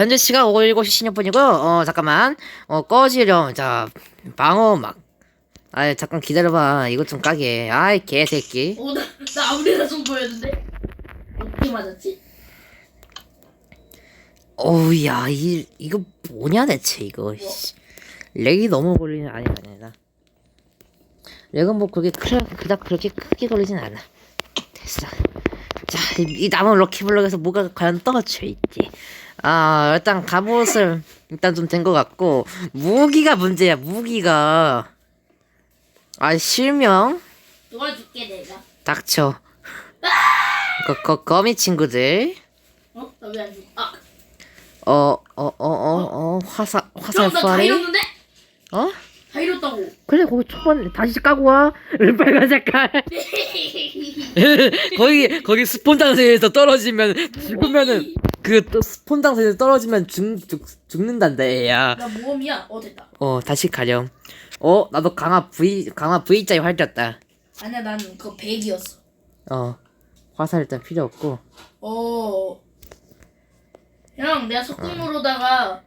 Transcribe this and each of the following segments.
현재 시각 7시 16분이고요. 어, 잠깐만. 어, 꺼지렴. 자, 방어 막. 아이, 잠깐 기다려봐. 이것 좀 까게. 아이, 개새끼. 어, 나, 나 아무데나 쏜 거였는데? 어떻게 맞았지? 어우, 야, 이, 이거 뭐냐, 대체, 이거. 씨. 렉이 너무 걸리는, 아니, 아니, 아니. 렉은 뭐 그렇게, 크, 그닥 그렇게 크게 걸리진 않아. 됐어. 자, 이, 이 남은 럭키블럭에서 뭐가 과연 떨어져 있지. 아, 일단 갑옷을 일단 좀 된 것 같고, 무기가 문제야, 무기가. 아, 실명? 도와줄게 내가 닥쳐. 거, 거, 거미 친구들. 어? 나 왜 안 죽어? 아 어, 어, 어, 어, 어, 화살, 화살 그럼 나다 쏘아리? 잃었는데? 어? 다 잃었다고 그래, 거기 초반 다시 까고 와. 빨간 색깔. 거기, 거기 스폰 장소에서 떨어지면, 죽으면은, 그, 또 스폰 장소에서 떨어지면 죽, 죽, 죽는단다, 야. 나 모험이야 어 됐다 어, 다시 가렴. 어, 나도 강화 V, 강화 V자에 활렸다. 아니야 나는 그거 100이었어 어, 화살 일단 필요 없고. 어. 형, 내가 석궁으로다가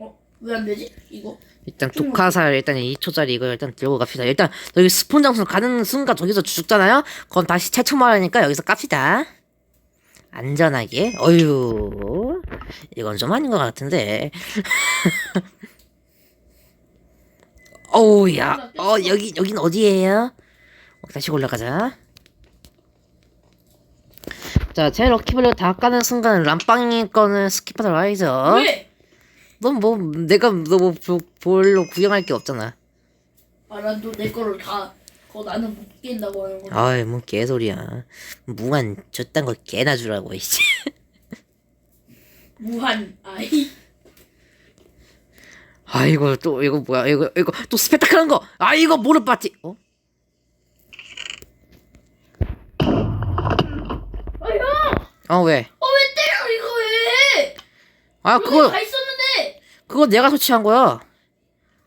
어? 왜 안 되지? 이거. 일단 독화살 일단 2초짜리 이거 일단 들고 갑시다. 일단 여기 스폰 장소 가는 순간 저기서 죽잖아요. 그건 다시 채초말하니까 여기서 깝시다. 안전하게. 어휴, 이건 좀 아닌 것 같은데. 어우야, 어 여기 여긴 어디예요? 어, 다시 올라가자. 자, 제 럭키블럭 다 까는 순간 람빵이 거는 스킵하다 라이저. 왜? 넌뭐 내가 너뭐 볼로 구경할 게 없잖아. 아, 난또내 거를 다. 그거 나는 못 깬다고 하는 거. 아이 뭔 개소리야. 무한 저딴 거 개나 주라고 이씨. 무한 아이. 아이고 또 이거 뭐야 이거 이거 또 스펙타클한 거. 아 이거 모르 봤지. 어? 아 형! 어 왜? 어 왜 때려 이거 왜? 아 그거 그거 다 있었는데. 그거 내가 설치한 거야.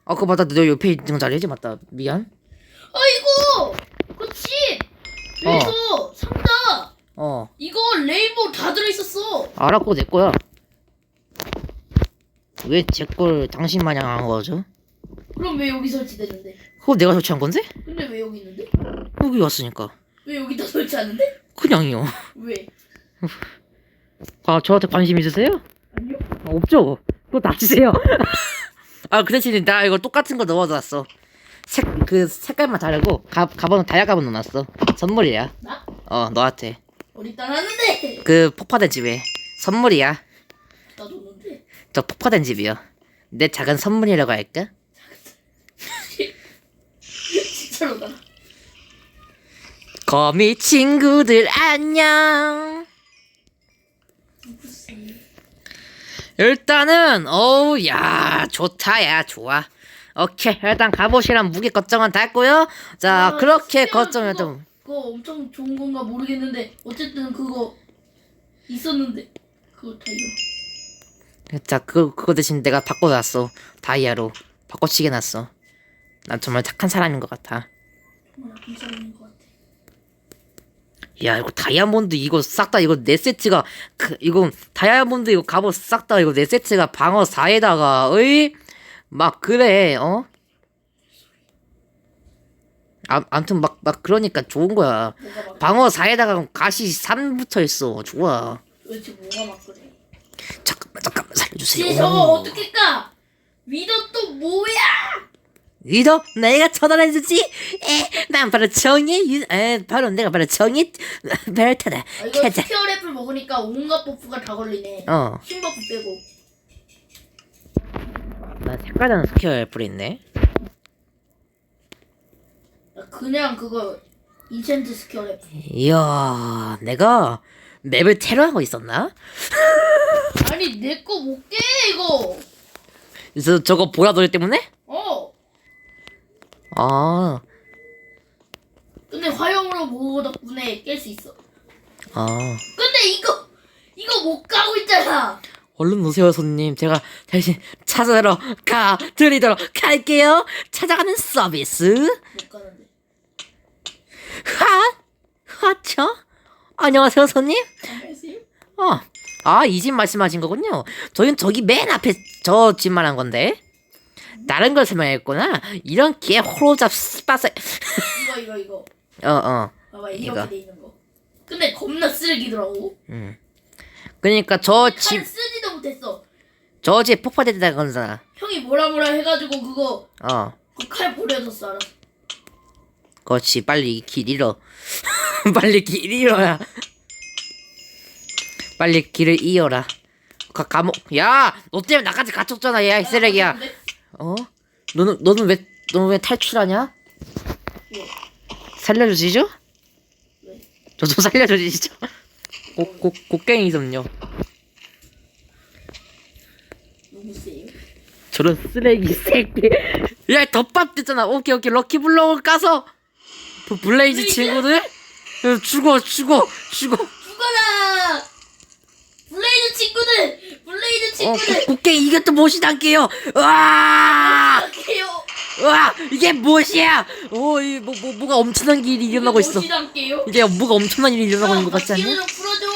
아 그거 맞다 너 옆에 있는 거 잘해지 맞다 미안. 아 이거 그치. 그래서 상자 어 이거 레인보우 다 들어있었어. 알았고 내 거야. 왜 제 걸 당신 마냥 한 거죠? 그럼 왜 여기 설치됐는데? 그거 내가 설치한 건데? 근데 왜 여기 있는데? 여기 왔으니까. 왜 여기다 설치하는데? 그냥요. 왜? 아 저한테 관심 있으세요? 아니요. 아, 없죠. 그거 놔주세요. 아, 그 대신에 나 이거 똑같은 거 넣어놨어. 색, 그 색깔만 다르고 가, 가방은 다이아 가방 넣어놨어. 선물이야. 나? 어, 너한테. 어디 따놨는데? 그 폭파된 집에 선물이야. 나 뒀는데. 저 폭파된 집이요. 내 작은 선물이라고 할까? 진짜로 나. 거미 친구들 안녕. 일단은 어우 야 좋다 야 좋아. 오케이 일단 갑옷이랑 무게 걱정은 다 했고요. 자 아, 그렇게 스피어 걱정해도 그거, 그거 엄청 좋은 건가 모르겠는데 어쨌든 그거 있었는데 그거 다 이거. 자, 그, 그거 대신 내가 바꿔놨어. 다이아로. 바꿔치게 놨어. 난 정말 착한 사람인 것 같아. 정말 사람인 것 같아. 야, 이거 다이아몬드 이거 싹 다 이거 네 세트가, 그, 이거 다이아몬드 이거 갑옷 싹 다 이거 네 세트가 방어 4에다가, 어이? 막 그래, 어? 아, 암튼 막, 막 그러니까 좋은 거야. 방어 4에다가 가시 3 붙어 있어. 좋아. 도대체 뭐가 막 그래? 잠깐만, 잠깐만 살려주세요. 쟤 저거 어떻게 까? 위더 또 뭐야? 리더 내가 전환해주지 에, 난 바로 정의 유, 에, 바로 내가 바로 정의 벨타다 아, 이거 가자 스퀘어 랩을 먹으니까 온갖 버프가 다 걸리네. 어, 신 버프 빼고. 나 색깔다는 스퀘어 애플 있네 나 그냥 그거 인챈트 스퀘어 랩. 이야 내가 맵을 테러하고 있었나? 아니 내 거 못 깨 이거. 그래서 저거 보라돌이 때문에? 어. 아, 근데 화염으로 모으고 덕분에 깰 수 있어. 아 근데 이거 이거 못 가고 있잖아. 얼른 오세요 손님 제가 대신 찾으러 가 드리도록 할게요 찾아가는 서비스 못 가는데. 하? 하죠? 안녕하세요 손님. 어 아, 이 집 말씀하신 거군요. 저긴 저기 맨 앞에 저 집만 한 건데. 다른 걸 설명했구나. 이런 개 호로 잡 스파세. 이거 이거 이거. 어, 어. 봐봐 이렇게 이거. 돼 있는 거. 근데 겁나 쓰레기더라고. 음. 그러니까 저 집, 칼 쓰지 도 못했어. 저집 폭파됐다 건잖아. 형이 뭐라 뭐라 해가지고 그거 어. 그 칼 버려졌어 알아. 그렇지. 빨리 길 잃어. 빨리 길 잃어라. 빨리 길을 이어라. 가, 감옥. 야! 너 때문에 나까지 갇혔잖아, 얘. 이 쓰레기야. 근데 어? 너는, 너는 왜, 너는 왜 탈출하냐? 뭐, 살려주시죠? 왜? 저도 살려주시죠? 곡, 곡, 곡괭이 좀요. 세요. 저런 쓰레기 새끼. 야, 덮밥 됐잖아. 오케이, 오케이. 럭키블럭을 까서. 그 블레이즈 친구들? 야, 죽어, 죽어, 죽어. 죽어라! 블레이드 친구들! 블레이드 어, 친구들! 곡- 곡괭이 이것도 못이 담게요. 으아! 할게요. 으아! 이게 무엇이야? 오, 이, 뭐, 뭐, 뭐가 엄청난 일이 일어나고 있어. 할게요. 이게 뭐가 엄청난 일이 일어나고 있는 것 같지 않냐? 풀어줘.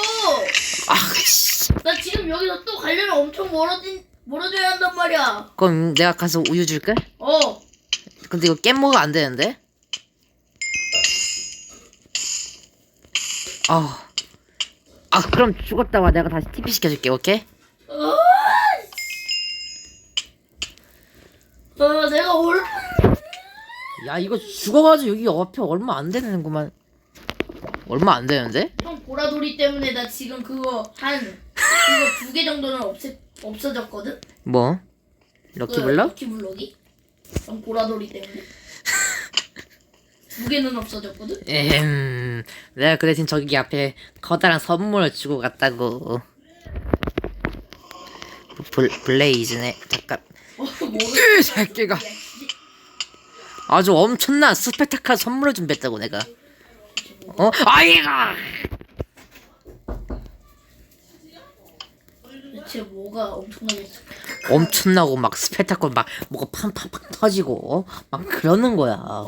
아, 씨. 나 지금 여기서 또 가려면 엄청 멀어진 멀어져야 한단 말이야. 그럼 내가 가서 우유 줄게? 어. 근데 이거 깻모가 안 되는데? 아, 아 그럼 죽었다 와 내가 다시 TP 시켜줄게 오케이? 어, 어 내가 얼 야 이거 죽어가지고 여기 옆에 얼마 안 되는구만 얼마 안 되는데? 형 보라돌이 때문에 나 지금 그거 한 그거 두 개 정도는 없애 없어졌거든. 뭐? 그 럭키블럭? 럭키블럭이. 형 보라돌이 때문에. 두 개는 없어졌거든. 음, 내가 그 대신 저기 앞에 커다란 선물을 주고 갔다고 블, 블레이즈네 잠깐 어, 뭐 으, 새끼가 아주 엄청난 스펙타클 선물을 준비했다고 내가 어? 아이가 대체 뭐가 엄청나게 엄청나고 막 스펙타클 막 뭐가 팡팡팡 터지고 막 그러는 거야. 어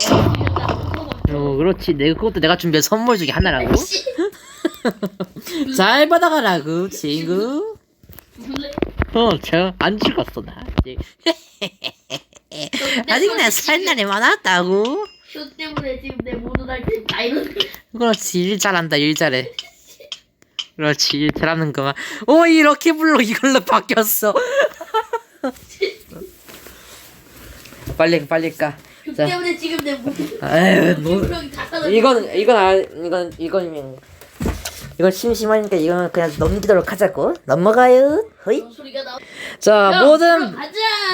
그렇지. 내가 그것도 내가 준비한 선물 중에 하나라고. 잘 받아가라고 친구. 어저안 죽었어 나. 아직 내 살 날이 많았다고. 저 때문에 지금 내 모든 할때다 이런 그렇지. 일 잘한다 일 잘해 그렇지. 일 잘하는구만. 오이 럭키블록 이걸로 바뀌었어. 빨리 빨리 까 그 자. 때문에 지금 내 블럭이 다 사라졌어. 이건 이건 아 이건 이건 이건 심심하니까 이건 그냥 넘기도록 하자고. 넘어가요. 허이. 그런 소리가 나. 자 형, 모든. 그럼 가자.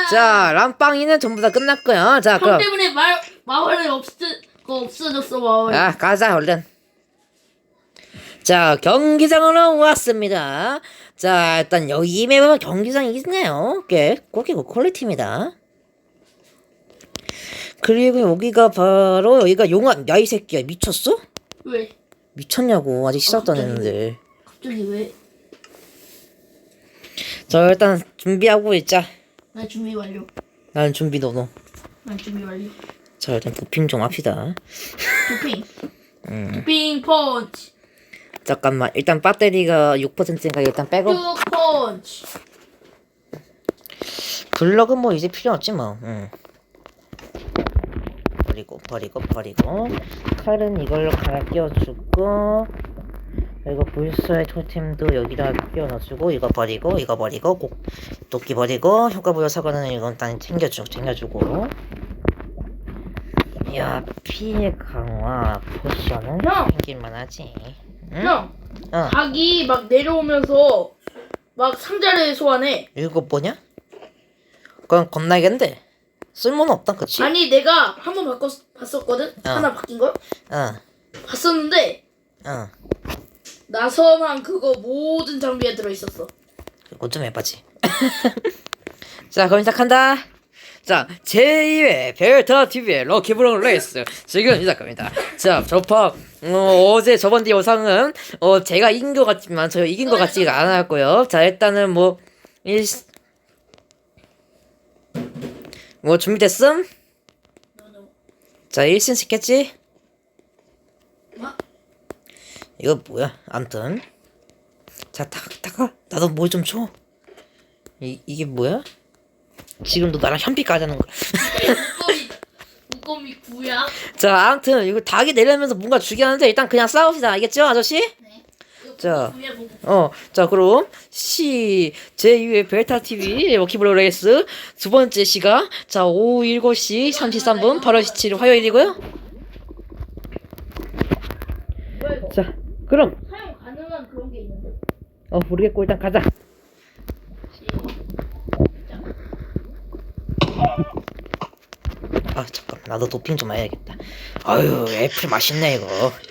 자 람빵이는 전부 다 끝났고요. 자 형 그럼. 때문에 말 마을이 없어 그 없어졌어 마을. 아 가자 얼른 자 경기장으로 왔습니다 자 일단 여기 맵은 경기장이 있네요 꽤 꼬기고 퀄리티입니다 그리고 여기가 바로 여기가 용암 야 이 새끼야 미쳤어? 왜? 미쳤냐고 아직 시작도 안 갑자기? 했는데 갑자기 왜? 자 일단 준비하고 있자 나 준비 완료. 나는 준비 너너 난 준비 완료. 자 일단 도핑 좀 합시다 도핑. 음. 도핑 펀치. 잠깐만 일단 배터리가 6%인가 일단 쭉 펀치. 블럭은 뭐 이제 필요 없지 뭐. 응. 버리고 버리고 버리고 칼은 이걸로 갈아 끼워주고 그리고 불소의 토템도 여기다 끼워 넣어주고 이거 버리고 이거 버리고 꼭 도끼 버리고 효과부여 사과는 이건 일단 챙겨주 챙겨주고 야 피해 강화 포션은 형! 챙길만 하지 응? 형. 어 닭이 막 내려오면서 막 상자를 소환해. 이거 뭐냐? 그건 겁나겠는데 쓸모는 없다 그치? 아니 내가 한 번 바꿨 봤었거든. 하나 바뀐 걸 어 봤었는데 어. 나서만 그거 모든 장비에 들어 있었어. 그거 좀 해봐지. 자, 그럼 시작한다. 자, 제2회 벨터 TV의 럭키브롱 레이스 지금 시작합니다. 자, 저파 어, 어제 저번 뒤 영상은 어 제가 이긴 것 같지만 저 이긴 것 같지가 않았고요. 자, 일단은 뭐 일... 뭐 준비됐음? 자, 1승 시켰지? 뭐? 이거 뭐야? 암튼 자, 타, 타가 나도 뭐좀 줘. 이 이게 뭐야? 지금도 나랑 현피 까자는 거. 목걸이 목걸이 구야. 자, 아무튼 이거 닭이 내려면서 뭔가 죽이는데 일단 그냥 싸웁시다. 알겠죠, 아저씨? 네. 자. 구야 보고. 어, 자 그럼 시 제2회 베타 TV 워키블로 레이스 두 번째 시가 자 오후 7시 33분 8월 17일 화요일이고요. 뭐야 이거? 자, 그럼 사용 가능한 그런 게 있는데. 어 모르겠고 일단 가자. 시작. 아 잠깐 나도 도핑 좀 해야겠다. 아유 애플 맛있네 이거.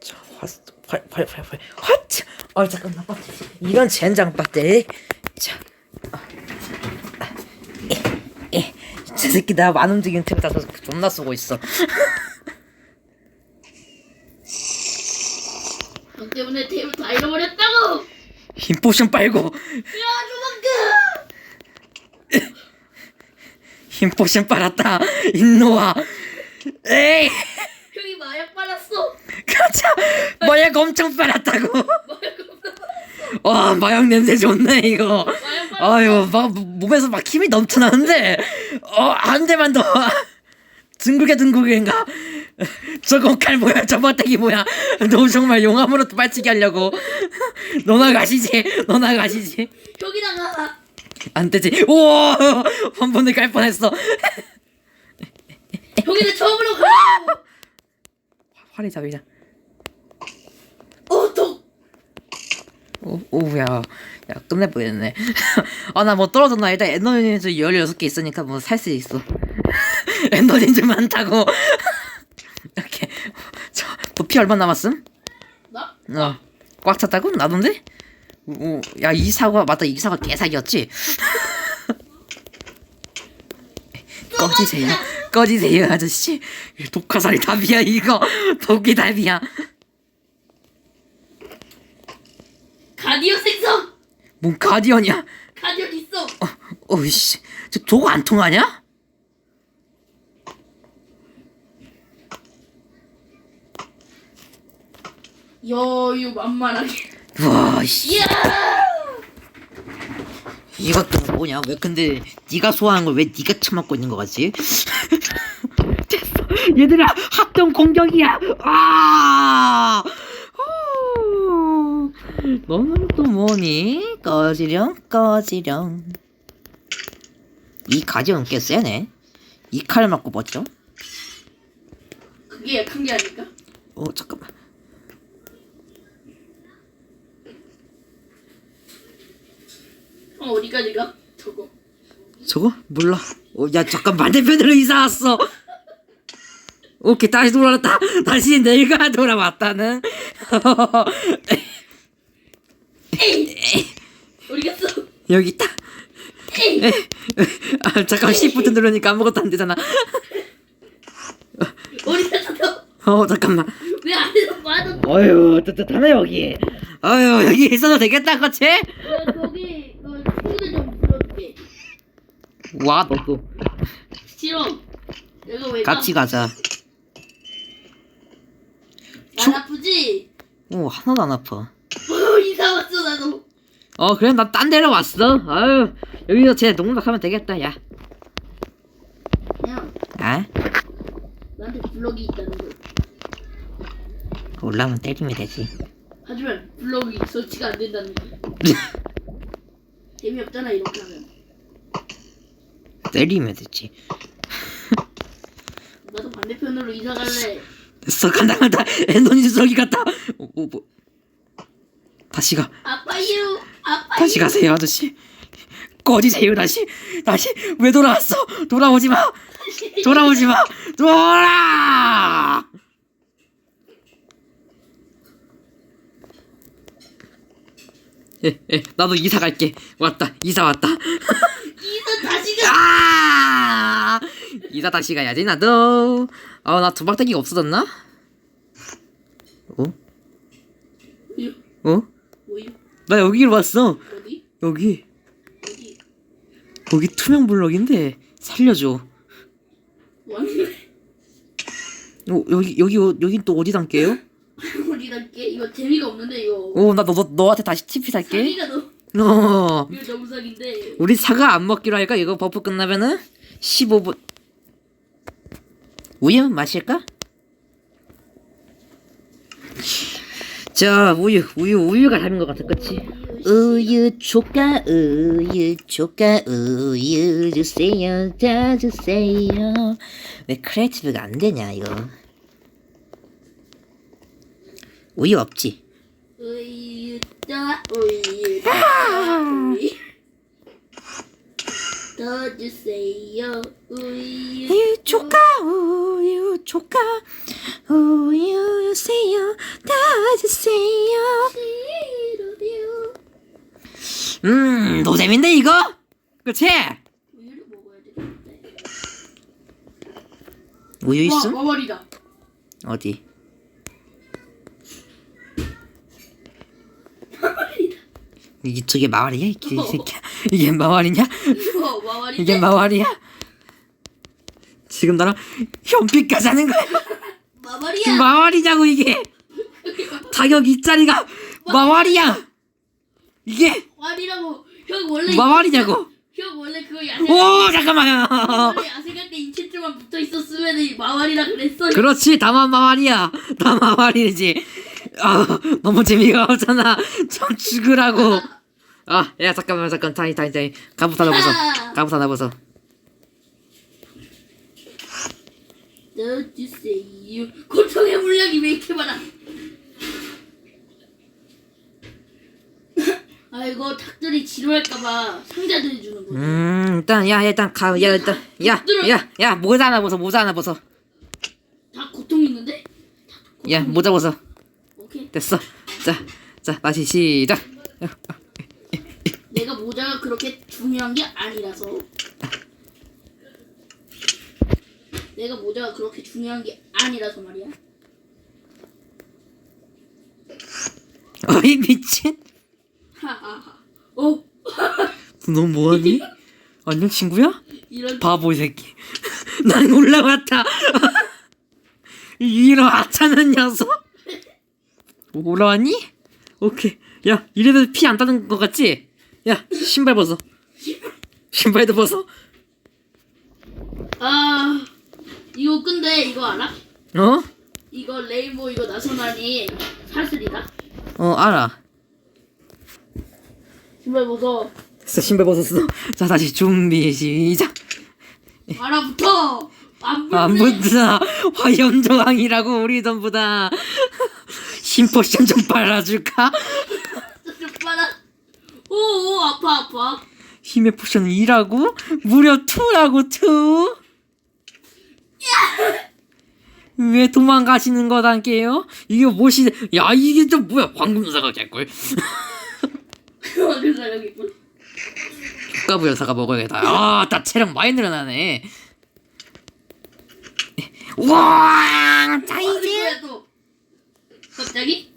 자, 활 활 활활활 핫. 어 잠깐만. 이런 젠장 배터리. 자. 아, 아, 예, 예. 저 새끼 나안 움직이는 탭을 다 존나 쓰고 있어. 너 때문에 테이블 다 잃어버렸다고. 힘 포션 빨고 야 조만간. 힘 포션 빨았다. 인노아. 에이. 형이 마약 빨았어. 가자. 마약 엄청 빨았다고. 마약 와 마약 냄새 좋네 이거. 아유 막 몸에서 막 힘이 넘쳐나는데 어 한 대만 더. 둥글게 둥글게인가? 저건 칼 뭐야? 저 버땡이 뭐야? 너 정말 용암으로 빨치기 하려고? 너 나 가시지? 너 나 가시지? 여기다가 안 되지? 우와 한 번에 갈 뻔했어. 여기다 처음으로 가. 활이 잡이자. 어, 독. 오, 오야, 야 끝내버렸네. 아 나 뭐 떨어졌나? 일단 에너지인즈 16개 있으니까 뭐 살 수 있어. 에너지인즈 많다고. 도피 얼마 남았음? 나? 어, 꽉 찼다고? 나던데? 오, 야 이사가 맞다 이사가 개사기였지? 꺼지세요, 꺼지세요 아저씨. 독화살이 답이야 이거. 독이 답이야. 가디언 생성. 뭔 가디언이야? 가디언 있어. 어, 어이씨, 저 도구 안 통하냐? 여유 만만하게. 와, 씨, 이야. 이것도 뭐냐? 왜 근데 네가 소화한 걸 왜 네가 처먹고 있는 거 같지? 됐어, 얘들아, 합동 공격이야. 아, 후. 너는 또 뭐니? 꺼지령, 꺼지령. 이 가지는 꽤 세네. 이 칼 맞고 멋져? 그게 약한 게 아닐까? 어, 잠깐만. 어 어디까지 가? 저거. 저거? 몰라. 어, 야, 잠깐 반대편으로 이사 왔어. 오케이, 다시 돌아왔다. 다시 내가 돌아왔다는. 에이. 갔어? 여기 있다. 에이. 아, 잠깐 시프트 누르니까 아무것도 안 되잖아. 어디 갔어? 어, 잠깐만. 왜 안에서 빠졌어? 어휴, 뜨뜻하네 여기. 어휴, 여기 있어도 되겠다, 그치? 야, 거기 그 친구들 좀 불러줄게. 와, 너도 싫어. 내가 왜 가? 같이 가자. 안 아프지? 오, 하나도 안 아파. 어, 이사 왔어 나도. 어, 그래, 나 딴 데로 왔어. 아유, 여기서 제 농락하면 되겠다, 야. 야, 아? 나한테 블럭이 있다는 거. 올라오면 때리면 되지. 하지만 블럭이 설치가 안 된다는 거. 재미없잖아 이렇게 하면. 때리면 되지. 나도 반대편으로 이사 갈래. 됐어 간다 간다. 에너지 저기 갔다. 오, 오, 뭐. 다시 가. 아빠유, 아빠유. 다시 가세요 아저씨. 꺼지세요 다시. 다시. 왜 돌아왔어? 돌아오지 마. 돌아오지 마. 돌아 예, 예, 나도 이사 갈게 왔다 이사 왔다 이사 다시 가. 아 이사 다시 가야지 나도 아 나 두박대기가 없어졌나 어? 우유, 어? 우유. 나 여기로 왔어. 어디? 여기. 어디? 거기 투명 블럭인데 살려줘. 왔네. 어, 여기 여기 여기 또 어디 담게요? 할게 이거 재미가 없는데 이거. 오 나 너 너 너한테 다시 TP 살게. 사기가 너 어. 이거 너무 사기인데. 우리 사과 안 먹기로 할까? 이거 버프 끝나면은 15분. 우유 마실까? 자 우유 우유 우유가 답인 것 같아, 그치? 우유 조까 우유 조까 우유 주세요 다 주세요 왜 크리에이티브가 안 되냐 이거 우유 없지? 우유 떠 우유 떠 우유 더 주세요 우유 우유 조까 우유 조까 우유 주세요 다 주세요 싫어요. 음 노잼인데 이거? 그치? 우유를 먹어야 되는데. 우유 와 있음? 마말이다. 어디? 마말이다. 이게 저게 마을이야? 이 새끼야 이게 마을이냐? 와 마말이다. 이게 마을이야? 지금 나랑 현피까지 하는 거야 마말이야. 마을이냐고 이게 타격 이 자리가 마을이야 이게 마말이라고. 형 원래 마을이냐고 형 원래 그거 야생. 오 잠깐만 원래 야생할 때 인체줄만 붙어 있었으면 마말이라 그랬어. 그렇지 다만 마을이야 다 마을이지 아 너무 재미가 없잖아. 좀 죽으라고. 아 야 잠깐만 잠깐 타이 타이 타이 벗어 가부터 하나 벗어. 넣어주세요. 고통의 물량이 왜 이렇게 많아? 아이고 닭들이 지루할까봐 상자들 주는 거. 음 일단 야 일단 가. 야 일단 야야야 모자 하나 벗어 모자 하나 벗어. 다 고통 있는데? 야 모자 벗어 오케이. 됐어 자 자 다시 시작 내가 모자가 그렇게 중요한 게 아니라서. 내가 모자가 그렇게 중요한 게 아니라서 말이야. 어이 미친 하하하. 어? 너 뭐하니 안녕 친구야 이런 바보 이 새끼 난 올라왔다 이런 하찮은 녀석 올라왔니 오케이 야 이래도 피 안 따는 것 같지 야 신발 벗어 신발도 벗어 아 이거 근데 이거 알아? 어? 이거 레인보우 이거 나선아니 사슬이다. 어 알아 신발 벗어. 됐어 신발 벗었어 자 다시 준비 시작 알아붙어. 안 붙네. 안 붙나 화염저항이라고 우리 전부 다 힘포션 좀 빨아줄까 좀 빨아. 오 오 아파 아파. 힘의 포션은 2라고 무려 2라고 2 왜 도망가시는 거단게요? 이게 무엇이 야 이게 좀 뭐야 황금사가 개꿀 그래서 여기 있군. 국가부 여사가 먹어야겠다 아 나 체력 많이 늘어나네 우와 아, 짜이지 이거야 또. 갑자기?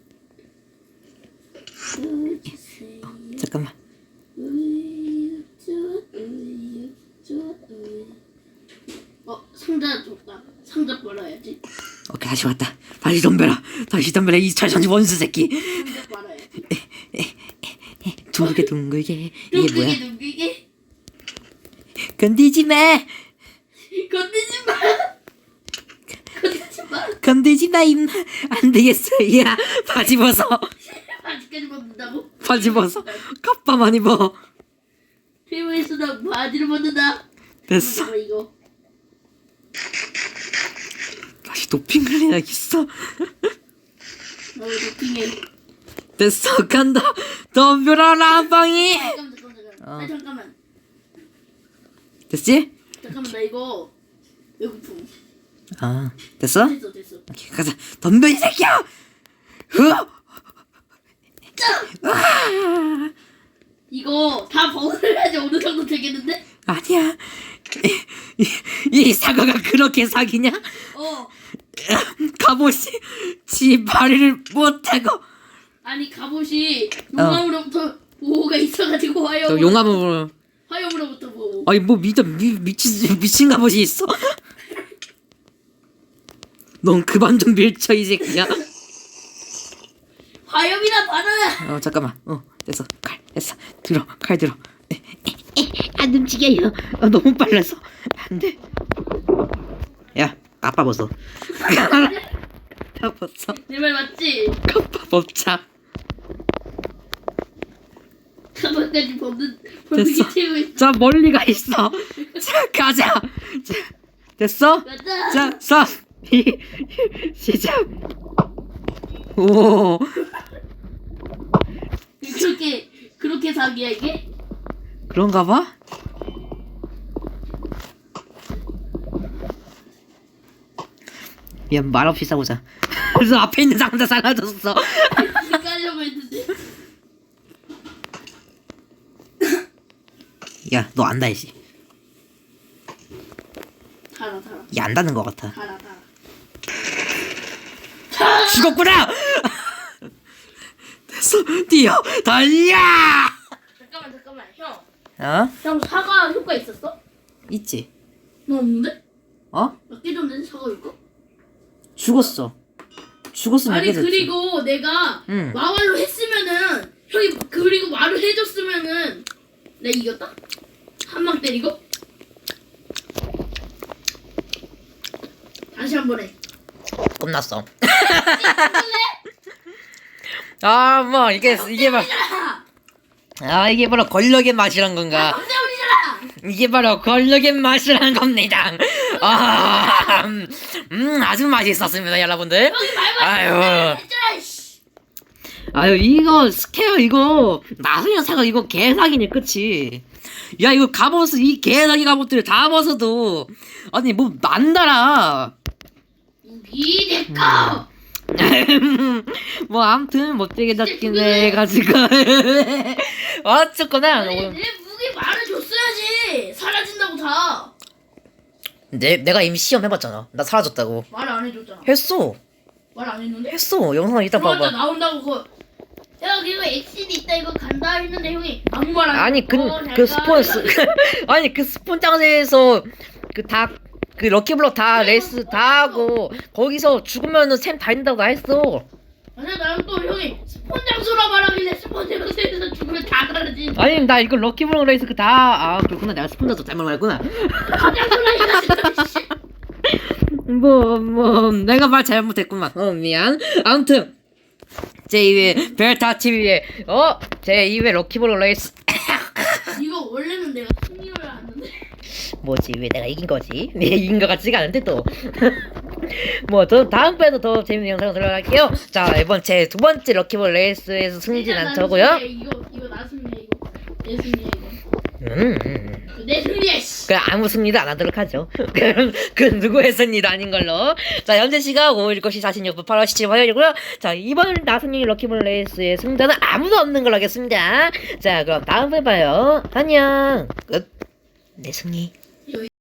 잠깐만. 어 상자 줬다. 상자 빨아야지. 오케이 다시 왔다 다시 덤벼라 다시 덤벼라 이 철천지 원수 새끼 상자 빨아야지. 둥글게 둥글게 이게 뭐야. 건들지 마 건드지 마. 건드지 마. 건들지 마 임마 안 되겠어 야 바지 벗어 아직까지 먹는다고? 바지 벗어 갑바만 입어 피부에서 나 바지를 벗는다. 됐어 이거. 다시 도핑을 해야겠어 나왜 도핑해? 됐어 간다 덤벼라 람빵이 잠깐만 잠깐만 잠깐만. 어. 아 잠깐만. 됐지? 잠깐만 나 이거 배고픔. 아 됐어? 오케이 가자 덤벼 이 새끼야 흐 이거 다 벗어야지 어느 정도 되겠는데? 아니야 이, 이, 이 사과가 그렇게 사기냐? 어. 갑옷이 지 발을 못하고 아니 갑옷이 용암으로부터 보호가 있어가지고 저 화염. 용암으로 화염으로부터 보호. 아니 뭐 미친 미, 미친 미친 갑옷이 있어 넌 그만 좀 밀쳐 이 새끼야. 화염이나 받아라. 어 잠깐만. 어 됐어. 칼 됐어. 들어 칼 들어. 에, 에, 에, 안 움직여요. 어, 너무 빨라서 안 돼. 야 아빠 벗어. 아빠 벗어. 내 말 맞지? 아빠 벗자. 가방까지 벗는 벗는 됐어. 게 최고의. 자 멀리 가 있어. 자 가자. 자, 됐어? 가자. 자, 3, 2, 시작. 오, 그렇게 그렇게 사기야 이게? 그런가 봐? 미안, 말없이 싸우자. 그래서 앞에 있는 상자 사라졌어. 깔려고 했는데. 야, 너 안다, 이씨. 달아 달아 야, 안다는 것 같아. 달아 달아. 죽었구나! 됐어, 뛰어, 달려! 잠깐만 잠깐만 형. 어? 형 사과 효과 있었어? 있지. 너 없는데? 어? 몇개 전에 사과 효과? 죽었어. 죽었으면 아니 됐지. 그리고 내가 응. 마왈로 했으면은 형이 그리고 말을 해줬으면은 내가 이겼다? 한 방 때리고 다시 한 번 해. 끝났어. 아, 뭐 이게 이게 바 야! 아 이게 바로 권력의 맛이란 건가? 우리잖아. 이게 바로 권력의 맛이란 겁니다. 아, 음, 음, 아주 맛있었습니다, 여러분들. 아유. 아유 이거 스케어 이거 나중에 사가 이거 개사기네 끝이. 야 이거 갑옷 이 개사기 갑옷들 다 벗어도 아니 뭐 난다라. 이 내꺼. 뭐 아무튼 못되게 잡긴 그래. 해가지고 어쨌거나 아니, 내 무기 말을 줬어야지. 사라진다고 다. 내, 내가 이미 시험 해봤잖아 나 사라졌다고 말 안 해줬잖아. 했어 말 안 했는데? 했어 영상 이따 들어왔다 봐봐 나온다고 그거. 야 이거 엑시드 있다 이거 간다 했는데 형이 아무 말 안. 아니 그, 어, 그잘 스폰. 스, 아니 그 스폰 장소에서 그다 그 럭키블럭 다 레이스 다 하고 거기서 죽으면은 샘 다닌다고 다 했어 아니 나는 또 형이 스폰 장소라 말하길래 스폰 장소에서 죽으면 다 사라진. 아니 나 이거 럭키블럭 레이스 그다아 그렇구나 내가 스폰 장소 잘못 말했구나 스폰 장소라 이거 진짜. 뭐, 뭐, 내가 말 잘못했구만. 어, 미안. 아무튼, 제2회 벨타 TV의, 어, 제2회 럭키볼 레이스. 이거 원래는 내가 승리를 하는데. 뭐지, 왜 내가 이긴 거지? 내가 이긴 것 같지가 않은데, 또. 뭐, 저 다음번에도 더 재밌는 영상을 들어갈게요. 자, 이번 제 두 번째 럭키볼 레이스에서 않더고요. 승리해. 이거 이거 나 승리해 이거. 내 승리해 이거. 음, 음. 내 승리해. 씨. 그 아무 승리도 안 하도록 하죠. 그, 그 누구의 승리도 아닌 걸로. 자 현재 시각 5일 것이 46분 8월 17일 화요일이고요. 자 이번 나승리 럭키볼 레이스의 승자는 아무도 없는 걸로 하겠습니다. 자 그럼 다음에 봐요. 안녕. 끝. 내 승리. eu